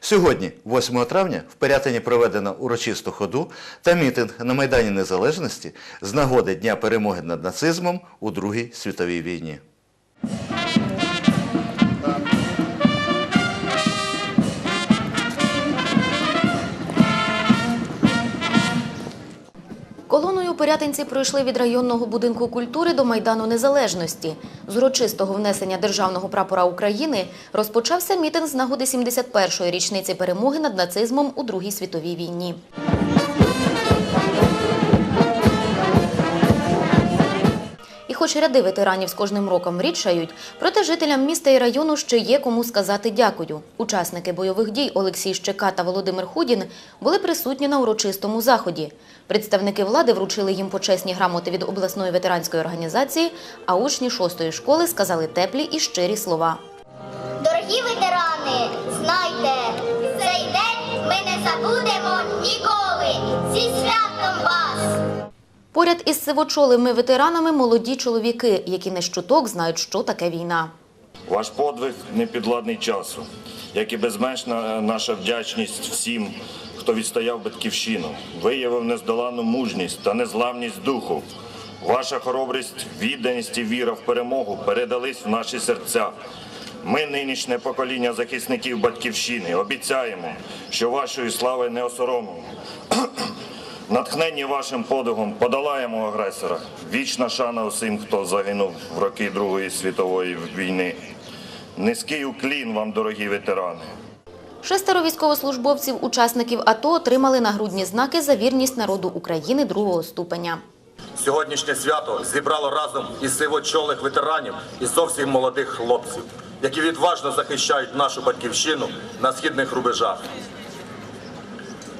Сьогодні, 8 травня, в Пирятині проведено урочисту ходу та мітинг на Майдані Незалежності з нагоди Дня перемоги над нацизмом у Другій світовій війні. Колоною пирятинці пройшли від районного будинку культури до Майдану Незалежності. З урочистого внесення державного прапора України розпочався мітинг з нагоди 71-ї річниці перемоги над нацизмом у Другій світовій війні. Хоч ряди ветеранів з кожним роком рідшають, проте жителям міста і району ще є кому сказати дякую. Учасники бойових дій Олексій Щека та Володимир Худін були присутні на урочистому заході. Представники влади вручили їм почесні грамоти від обласної ветеранської організації, а учні шостої школи сказали теплі і щирі слова. Дорогі ветерани, знайте, цей день ми не забудемо Поряд із сивочолими ветеранами молоді чоловіки, які не щуток знають, що таке війна. Ваш подвиг непідладний часу, як і безмежна наша вдячність всім, хто відстояв батьківщину, виявив нездоланну мужність та незламність духу. Ваша хоробрість, відданість і віра в перемогу передались в наші серця. Ми, нинішнє покоління захисників батьківщини, обіцяємо, що вашої слави не осоромимо. Натхненні вашим подвигом подолаємо агресора. Вічна шана усім, хто загинув в роки Другої світової війни. Низький уклін вам, дорогі ветерани. Шестеро військовослужбовців, учасників АТО, отримали нагрудні знаки за вірність народу України другого ступеня. Сьогоднішнє свято зібрало разом із сивочолих ветеранів і зовсім молодих хлопців, які відважно захищають нашу батьківщину на східних рубежах.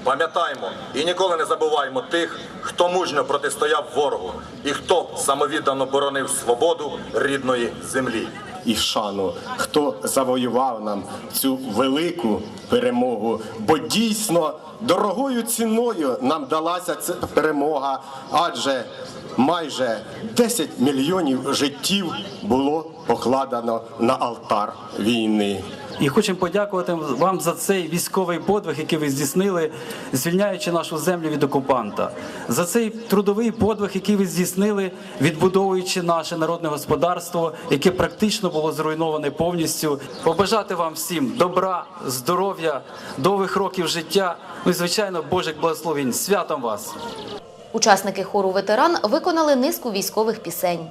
Пам'ятаємо і ніколи не забуваємо тих, хто мужньо протистояв ворогу і хто самовіддано боронив свободу рідної землі. і шану, хто завоював нам цю велику перемогу. Бо дійсно дорогою ціною нам далася ця перемога, адже майже 10 мільйонів життів було покладено на алтар війни. І хочемо подякувати вам за цей військовий подвиг, який ви здійснили, звільняючи нашу землю від окупанта, за цей трудовий подвиг, який ви здійснили, відбудовуючи наше народне господарство, яке практично було зруйноване повністю. Побажати вам всім добра, здоров'я, довгих років життя. Ну і звичайно, Божих благословень. Святом вас! Учасники хору ветеран виконали низку військових пісень.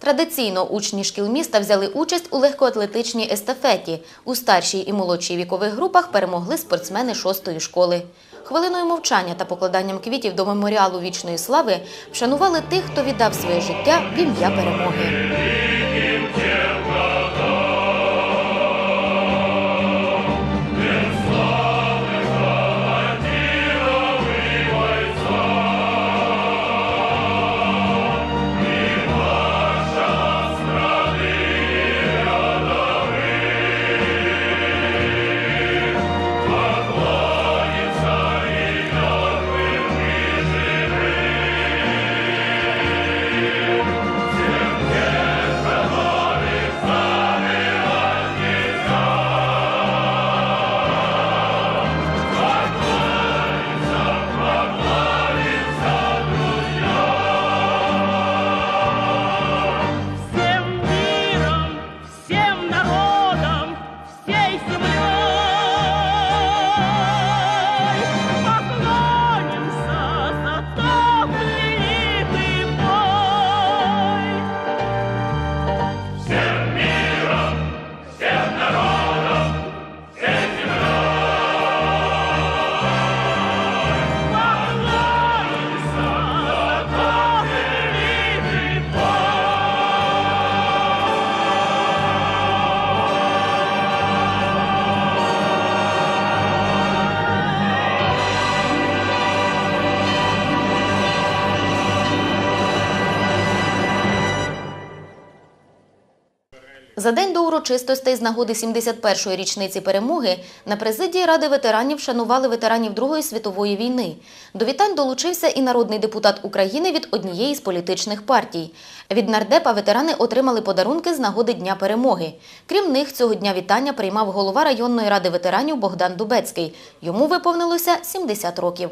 Традиційно учні шкіл міста взяли участь у легкоатлетичній естафеті. У старшій і молодшій вікових групах перемогли спортсмени шостої школи. Хвилиною мовчання та покладанням квітів до меморіалу вічної слави вшанували тих, хто віддав своє життя в ім'я перемоги. За день до урочистостей з нагоди 71-ї річниці перемоги на президії Ради ветеранів шанували ветеранів Другої світової війни. До вітань долучився і народний депутат України від однієї з політичних партій. Від нардепа ветерани отримали подарунки з нагоди Дня перемоги. Крім них, цього дня вітання приймав голова районної ради ветеранів Богдан Дубецький. Йому виповнилося 70 років.